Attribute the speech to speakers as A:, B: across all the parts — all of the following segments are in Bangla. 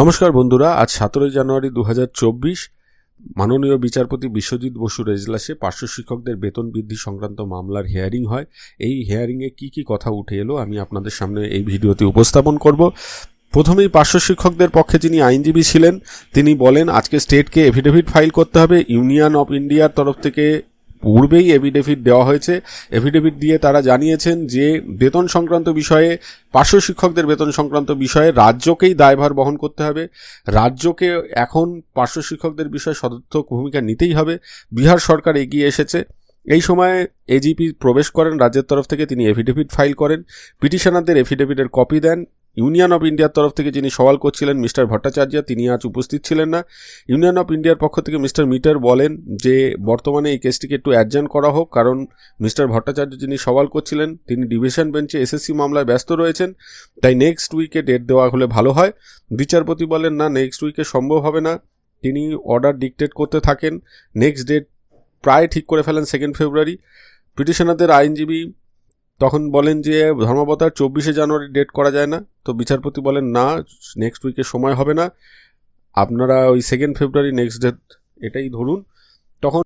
A: নমস্কার বন্ধুরা, আজ সতেরোই জানুয়ারি দু হাজার চব্বিশ। মাননীয় বিচারপতি বিশ্বজিৎ বসুর এজলাসে পার্শ্ব শিক্ষকদের বেতন বৃদ্ধি সংক্রান্ত মামলার হেয়ারিং হয়। এই হিয়ারিংয়ে কি কি কথা উঠে এলো আমি আপনাদের সামনে এই ভিডিওতে উপস্থাপন করব। প্রথমেই পার্শ্ব শিক্ষকদের পক্ষে যিনি আইনজীবী ছিলেন, তিনি বলেন, আজকে স্টেটকে এফিডেভিট ফাইল করতে হবে। ইউনিয়ন অফ ইন্ডিয়ার তরফ থেকে পূর্বেই এফিডেভিট দেওয়া হয়েছে। এফিডেভিট দিয়ে তারা জানিয়েছেন যে, বেতন সংক্রান্ত বিষয়ে, পার্শ্ব শিক্ষকদের বেতন সংক্রান্ত বিষয়ে রাজ্যকেই দায়ভার বহন করতে হবে। রাজ্যকে এখন পার্শ্ব শিক্ষকদের বিষয়ে সদর্থক ভূমিকা নিতেই হবে। বিহার সরকার এগিয়ে এসেছে। এই সময়ে এজিপি প্রবেশ করেন, রাজ্যের তরফ থেকে তিনি এফিডেভিট ফাইল করেন। পিটিশনারদের এফিডেভিটের কপি দেন। ইউনিয়ন অফ ইন্ডিয়ার তরফ থেকে যিনি সওয়াল করছিলেন মিস্টার ভট্টাচার্য, তিনি আজ উপস্থিত ছিলেন না। ইউনিয়ন অফ ইন্ডিয়ার পক্ষ থেকে মিস্টার মিটার বলেন যে, বর্তমানে এই কেসটিকে একটু অ্যাডজান্ট করা হোক, কারণ মিস্টার ভট্টাচার্য যিনি সওয়াল করছিলেন, তিনি ডিভিশন বেঞ্চে এসএসসি মামলায় ব্যস্ত রয়েছেন। তাই নেক্সট উইকে ডেট দেওয়া হলে ভালো হয়। বিচারপতি বলেন, না নেক্সট উইকে সম্ভব হবে না। তিনি অর্ডার ডিকটেট করতে থাকেন। নেক্সট ডেট প্রায় ঠিক করে ফেলেন সেকেন্ড ফেব্রুয়ারি পিটিশনারদের আইনজীবী তখন বলেন যে, ধর্মাবতার চব্বিশে জানুয়ারি ডেট করা যায় না। তো বিচারপতি বলেন, না নেক্সট উইকে সময় হবে না। আপনারা ওই সেকেন্ড ফেব্রুয়ারি নেক্সট ডেট এটাই ধরুন। তখন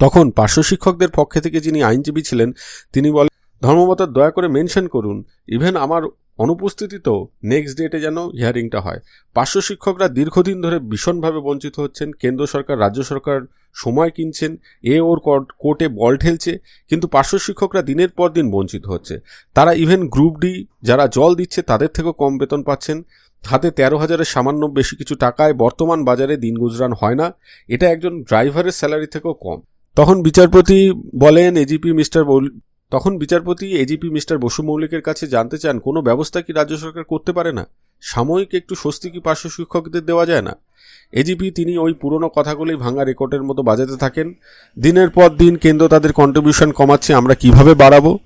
A: তখন পার্শ্ব শিক্ষকদের পক্ষে থেকে যিনি আইনজীবী ছিলেন, তিনি বলেন, ধর্মবতার দয়া করে মেনশন করুন। ইভেন আমার অনুপস্থিতিতেও নেক্সট ডেটে যেন হিয়ারিংটা হয়। পার্শ্ব শিক্ষকরা দীর্ঘদিন ধরে ভীষণভাবে বঞ্চিত হচ্ছেন। কেন্দ্র সরকার, রাজ্য সরকার সময় কিনছেন। এ ওর কোর্টে বল ঠেলছে। কিন্তু পার্শ্ব শিক্ষকরা দিনের পর দিন বঞ্চিত হচ্ছে। তারা ইভেন গ্রুপ ডি যারা জল দিচ্ছে, তাদের থেকেও কম বেতন পাচ্ছেন। হাতে তেরো হাজারের সামান্য বেশি কিছু টাকায় বর্তমান বাজারে দিন গুজরান হয় না। এটা একজন ড্রাইভারের স্যালারি থেকেও কম। তখন বিচারপতি বলেন এজিপি মিস্টার তখন বিচারপতি এজিপি মিস্টার বসু মৌলিকের কাছে জানতে চান, কোনো ব্যবস্থা কি রাজ্য সরকার করতে পারে না? সাময়িক একটু স্বস্তি কি পার্শ্ব শিক্ষকদের দেওয়া যায় না? এজিপি তিনি ওই পুরনো কথাগুলি ভাঙা রেকর্ডের মতো বাজাতে থাকেন। দিনের পর দিন কেন্দ্র তাদের কন্ট্রিবিউশন কমাচ্ছে, আমরা কীভাবে বাড়াবো?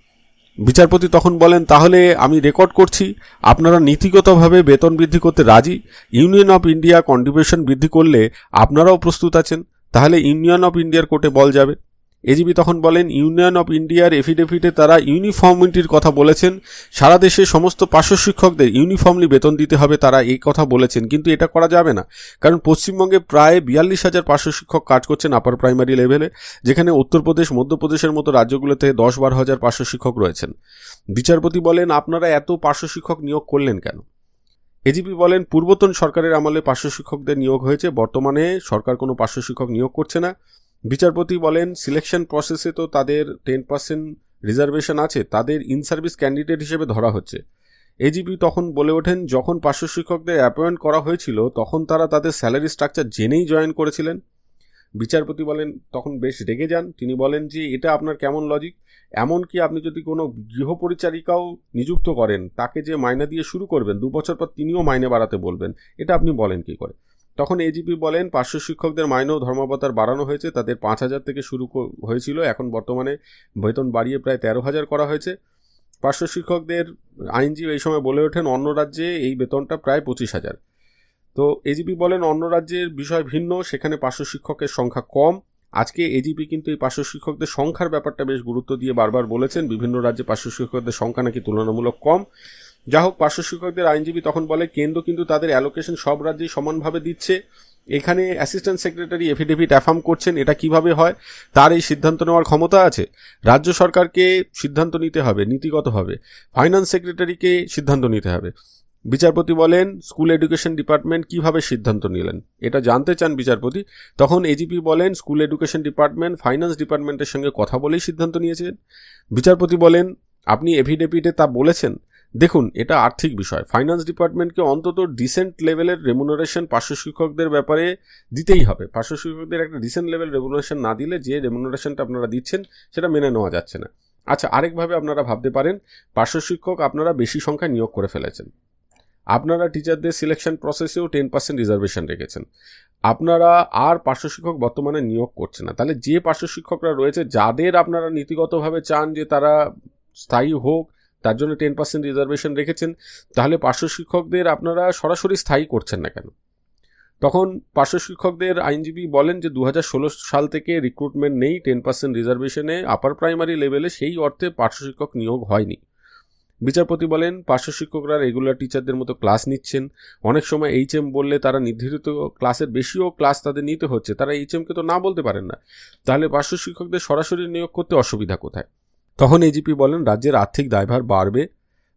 A: বিচারপতি তখন বলেন, তাহলে আমি রেকর্ড করছি, আপনারা নীতিগতভাবে বেতন বৃদ্ধি করতে রাজি? ইউনিয়ন অফ ইন্ডিয়া কন্ট্রিবিউশন বৃদ্ধি করলে আপনারাও প্রস্তুত আছেন? তাহলে ইউনিয়ন অফ ইন্ডিয়ার কোর্টে বল যাবে। এজিবি তখন বলেন, ইউনিয়ন অফ ইন্ডিয়ার এফিডেভিটে তারা ইউনিফর্মিটির কথা বলেছেন। সারা দেশে সমস্ত পার্শ্ব শিক্ষকদের ইউনিফর্মলি বেতন দিতে হবে, তারা এই কথা বলেছেন। কিন্তু এটা করা যাবে না। কারণ পশ্চিমবঙ্গে প্রায় বিয়াল্লিশ হাজার পার্শ্ব শিক্ষক কাজ করছেন আপার প্রাইমারি লেভেলে, যেখানে উত্তরপ্রদেশ, মধ্যপ্রদেশের মতো রাজ্যগুলোতে দশ বারো হাজার পার্শ্ব শিক্ষক রয়েছেন। বিচারপতি বলেন, আপনারা এত পার্শ্ব শিক্ষক নিয়োগ করলেন কেন? এজিপি বলেন, পূর্বতন সরকারের আমলে পার্শ্ব শিক্ষকদের নিয়োগ হয়েছে। বর্তমানে সরকার কোনো পার্শ্ব শিক্ষক নিয়োগ করছে না। বিচারপতি বলেন সিলেকশন প্রসেসে তো তাদের টেন পার্সেন্ট রিজার্ভেশন আছে, তাদের ইন সার্ভিস ক্যান্ডিডেট হিসেবে ধরা হচ্ছে। এজিপি তখন বলে ওঠেন, যখন পার্শ্ব শিক্ষকদের অ্যাপয়েন্ট করা হয়েছিল, তখন তারা তাদের স্যালারি স্ট্রাকচার জেনেই জয়েন করেছিলেন। বিচারপতি বলেন, তখন বেশ রেগে যান। তিনি বলেন যে, এটা আপনার কেমন লজিক এমনকি আপনি যদি কোনো গৃহপরিচারিকাও নিযুক্ত করেন, তাকে যে মাইনে দিয়ে শুরু করবেন, দু বছর পর তিনিও মাইনে বাড়াতে বলবেন, এটা আপনি বলেন কি করে? তখন এজিপি বলেন, পার্শ্ব শিক্ষকদের মাইনেও ধর্মাবতার বাড়ানো হয়েছে, তাদের পাঁচ হাজার থেকে শুরু হয়েছিল, এখন বর্তমানে বেতন বাড়িয়ে প্রায় তেরো হাজার করা হয়েছে। পার্শ্ব শিক্ষকদের আইনজীবী এই সময় বলে ওঠেন, অন্য রাজ্যে এই বেতনটা প্রায় পঁচিশ হাজার। তো এজিপি বলেন, অন্য রাজ্যের বিষয় ভিন্ন, সেখানে পার্শ্ব শিক্ষকের সংখ্যা কম। আজকে এজিপি কিন্তু এই পার্শ্ব শিক্ষকদের সংখ্যার ব্যাপারটা বেশ গুরুত্ব দিয়ে বারবার বলেছেন, বিভিন্ন রাজ্যে পার্শ্ব শিক্ষকদের সংখ্যা নাকি তুলনামূলক কম। যা হোক পার্শ্ব শিক্ষকদের আইনজীবী তখন বলে, কেন্দ্র কিন্তু তাদের অ্যালোকেশন সব রাজ্যেই সমানভাবে দিচ্ছে। এখানে অ্যাসিস্ট্যান্ট সেক্রেটারি এফিডেভিট অ্যাফার্ম করছেন, এটা কীভাবে হয়? তার এই সিদ্ধান্ত নেওয়ার ক্ষমতা আছে? রাজ্য সরকারকে সিদ্ধান্ত নিতে হবে, নীতিগতভাবে। ফাইন্যান্স সেক্রেটারিকে সিদ্ধান্ত নিতে হবে। বিচারপতি বলেন স্কুল এডুকেশন ডিপার্টমেন্ট কীভাবে সিদ্ধান্ত নিলেন? এটা জানতে চান বিচারপতি। তখন এজিপি বলেন স্কুল এডুকেশন ডিপার্টমেন্ট ফাইন্যান্স ডিপার্টমেন্টের সঙ্গে কথা বলেই সিদ্ধান্ত নিয়েছেন। বিচারপতি বলেন, আপনি এফিডেভিটে তা বলেছেন? দেখুন, এটা আর্থিক বিষয়। ফাইন্যান্স ডিপার্টমেন্টকে অন্তত ডিসেন্ট লেভেলের রেমুনারেশন পার্শ্ব শিক্ষকদের ব্যাপারে দিতেই হবে। পার্শ্ব শিক্ষকদের একটা ডিসেন্ট লেভেল রেমুনারেশন না দিলে যে রেমুনারেশনটা আপনারা দিচ্ছেন, সেটা মেনে নেওয়া যাচ্ছে না। আচ্ছা আরেকভাবে আপনারা ভাবতে পারেন, পার্শ্ব শিক্ষক আপনারা বেশি সংখ্যায় নিয়োগ করে ফেলেছেন। আপনারা টিচারদের সিলেকশন প্রসেসেও টেন পার্সেন্ট রিজার্ভেশন রেখেছেন। আপনারা আর পার্শ্ব শিক্ষক বর্তমানে নিয়োগ করছে না। তাহলে যে পার্শ্ব শিক্ষকরা রয়েছে, যাদের আপনারা নীতিগতভাবে চান যে তারা স্থায়ী হোক তার জন্য টেন পার্সেন্ট রিজার্ভেশন রেখেছেন। তাহলে পার্শ্ব শিক্ষকদের আপনারা সরাসরি স্থায়ী করছেন না কেন? তখন পার্শ্ব শিক্ষকদের আইনজীবী বলেন যে দু হাজার ষোলো সাল থেকে রিক্রুটমেন্ট নেই টেন পার্সেন্ট রিজার্ভেশনে আপার প্রাইমারি লেভেলে সেই অর্থে পার্শ্ব শিক্ষক নিয়োগ হয়নি। বিচারপতি বলেন, পার্শ্ব শিক্ষকরা রেগুলার টিচারদের মতো ক্লাস নিচ্ছেন। অনেক সময় এইচএম বললে তারা নির্ধারিত ক্লাসের বেশিও ক্লাস তাদের নিতে হচ্ছে। তারা এইচএমকে তো না বলতে পারেন না। তাহলে পার্শ্ব শিক্ষকদের সরাসরি নিয়োগ করতে অসুবিধা কোথায়? তখন এজিপি বলেন, রাজ্যের আর্থিক দায়ভার বাড়বে।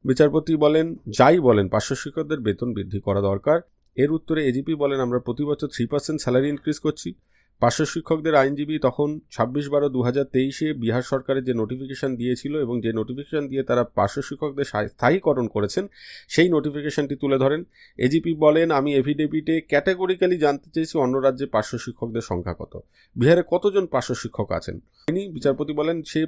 A: বিচারপতি বলেন, যাই বলেন, পার্শ্ব শিক্ষকদের বেতন বৃদ্ধি করা দরকার। এর উত্তরে এজিপি বলেন, আমরা প্রতি বছর থ্রি পার্সেন্ট স্যালারি ইনক্রিজ করছি। পার্শ্ব শিক্ষকদের আইনজীবী তখন ছাব্বিশ বারো দু হাজার তেইশে বিহার সরকারের যে নোটিফিকেশন দিয়েছিল এবং যে নোটিফিকেশন দিয়ে তারা পার্শ্ব শিক্ষকদের স্থায়ীকরণ করেছেন, সেই নোটিফিকেশনটি তুলে ধরেন। এজিপি বলেন, আমি এভিডেভিটে ক্যাটাগরিক্যালি জানতে চেয়েছি অন্য রাজ্যে পার্শ্ব শিক্ষকদের সংখ্যা কত। বিহারে কতজন পার্শ্ব শিক্ষক আছেন? তিনি বিচারপতি বলেন সেই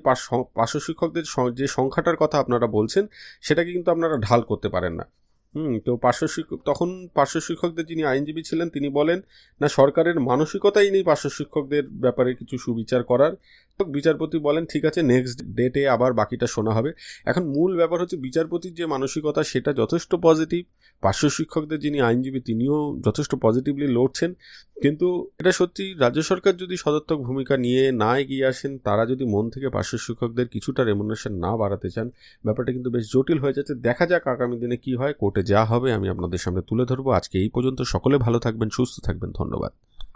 A: পার্শ্ব শিক্ষকদের যে সংখ্যাটার কথা আপনারা বলছেন, সেটাকে কিন্তু আপনারা ঢাল করতে পারেন না। হুম, তো পার্শ্ব শিক্ষক তখন পার্শ্ব শিক্ষকদের যিনি আইনজীবী ছিলেন, তিনি বলেন, না, সরকারের মানসিকতাই নেই পার্শ্ব শিক্ষকদের ব্যাপারে কিছু সুবিচার করার। বিচারপতি বলেন, ঠিক আছে নেক্সট ডেটে আবার বাকিটা শোনা হবে। এখন মূল ব্যাপার হচ্ছে বিচারপতির যে মানসিকতা, সেটা যথেষ্ট পজিটিভ পার্শ্ব শিক্ষকদের যিনি আইনজীবী, তিনিও যথেষ্ট পজিটিভলি লড়ছেন। কিন্তু এটা সত্যি, রাজ্য সরকার যদি সদর্থক ভূমিকা নিয়ে না এগিয়ে আসেন, তারা যদি মন থেকে পার্শ্ব শিক্ষকদের কিছুটা রেমুনেশন না বাড়াতে চান, ব্যাপারটা কিন্তু বেশ জটিল হয়ে যাচ্ছে। দেখা যাক আগামী দিনে কি হয়, কোর্টে যা হবে আমি আপনাদের সামনে তুলে ধরবো। আজকে এই পর্যন্ত সকলে ভালো থাকবেন, সুস্থ থাকবেন। ধন্যবাদ।